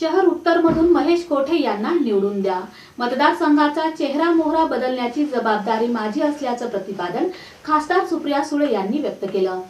शहर उत्तरमधून महेश कोठे यांना निवडून द्या. मतदारसंघाचा चेहरा मोहरा बदलण्याची जबाबदारी माझी असल्याचं प्रतिपादन खासदार सुप्रिया सुळे यांनी व्यक्त केलं.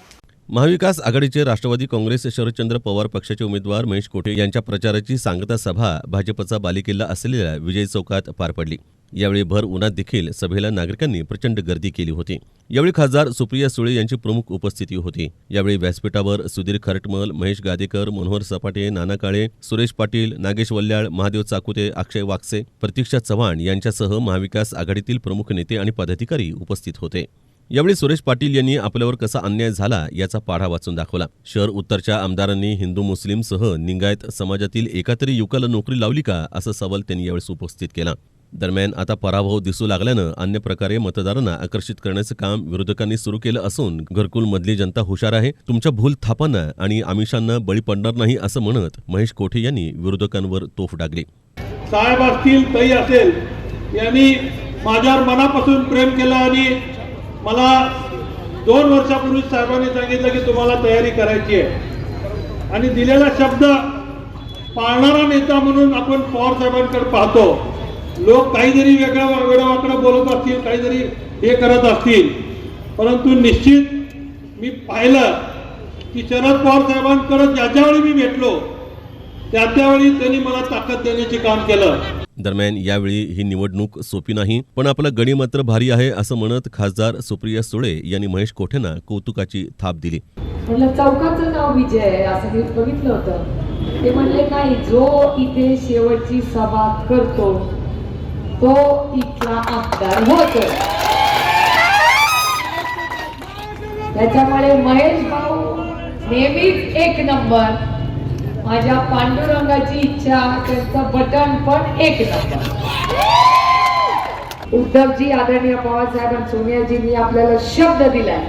महाविकास आघाडीचे राष्ट्रवादी काँग्रेस शरदचंद्र पवार पक्षाचे उमेदवार महेश कोठे यांच्या प्रचाराची सांगता सभा भाजपचा बालिकिल्ला असलेल्या विजय चौकात पार पडली. यावेळी भर उन्हात देखील सभेला नागरिकांनी प्रचंड गर्दी केली होती. यावेळी खासदार सुप्रिया सुळे यांची प्रमुख उपस्थिती होती. यावेळी व्यासपीठावर सुधीर खरटमल महेश गादेकर मनोहर सपाटे नाना काळे सुरेश पाटील नागेश वल्याळ महादेव चाकुते अक्षय वाकसे प्रतीक्षा चव्हाण यांच्यासह महाविकास आघाडीतील प्रमुख नेते आणि पदाधिकारी उपस्थित होते. यावेळी सुरेश पाटील यांनी आपल्यावर कसा अन्याय झाला याचा पाढा वाचून दाखवला. शहर उत्तरच्या आमदारांनी हिंदू मुस्लिमसह निंगायत समाजातील एका तरी युवकाला नोकरी लावली का असा सवाल त्यांनी यावेळी उपस्थित केला. दरम्यान आता पराभव दिसू लागल्यानं अन्य प्रकारे मतदारांना आकर्षित करण्याचं काम विरोधकांनी सुरू केलं असून घरकुल मधली जनता हुशार आहे. तुमच्या भूल थापांना आणि आमिषांना बळी पडणार नाही असं म्हणत महेश कोठे यांनी विरोधकांवर तोफ डागली. साहेब असतील तई असेल यांनी माझ्यावर मनापासून प्रेम केला आणि मला दोन वर्षापूर्वी साहेबांनी सांगितलं की तुम्हाला तयारी करायची आहे. आणि दिलेला शब्द पाळणारा नेता म्हणून आपण पवार साहेबांकडे पाहतो. लोक काहीतरी वेगळं वेळावाकडं बोलत असतील काहीतरी हे करत असतील परंतु निश्चित मी पाहिलं की शरद पवार साहेबांकडे ज्याच्या वेळी मी भेटलो त्या त्यावेळी त्यांनी मला ताकद देण्याचे काम केलं. दरम्यान यावेळी ही निवडणूक सोपी नाही पण आपला गणी मात्र भारी आहे असं म्हणत खासदार सुप्रिया सुळे यांनी महेश कोठेंना कौतुकाची थाप दिली. म्हणलं चौकाचं नाव विजय आहे असं मी बघितलं होतं. ते म्हणले नाही जो इथे शेवटची सभा करतो तो इथला आमदार होतो. त्याच्यामुळे महेश भाऊ नेहमीच एक नंबर. माझ्या पांडुरंगाची इच्छा त्यांचं बटन पण एक नंबर. उद्धवजी आदरणीय पवारसाहेब आणि सोनियाजींनी आपल्याला शब्द दिलाय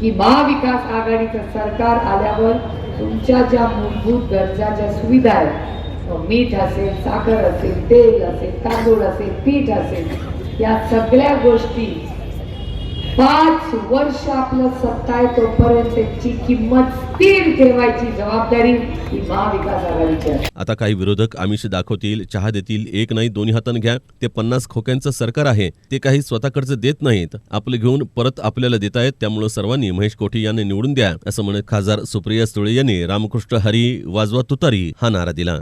की महाविकास आघाडीचं सरकार आल्यावर तुमच्या ज्या मूलभूत गरजा ज्या सुविधा आहेत मीठ असेल साखर असेल तेल असेल तांदूळ असेल पीठ असेल या सगळ्या गोष्टी पाच वर्ष आपलं सत्ता आहे तोपर्यंत त्याची किंमत स्थिर ठेवायची जबाबदारी ही महाविकास आघाडीची आहे. आता काही विरोधक आमिष दाखवतील चहा देतील एक नाही दोन्ही हातानं घ्या. ते पन्नास खोक्यांचं सरकार आहे. ते काही स्वतःकडचं देत नाहीत. आपलं घेऊन परत आपल्याला देत आहेत त्यामुळे सर्वांनी महेश कोठी यांना निवडून द्या असं म्हणत खासदार सुप्रिया सुळे यांनी रामकृष्ण हरी वाजवा तुतारी हा नारा दिला.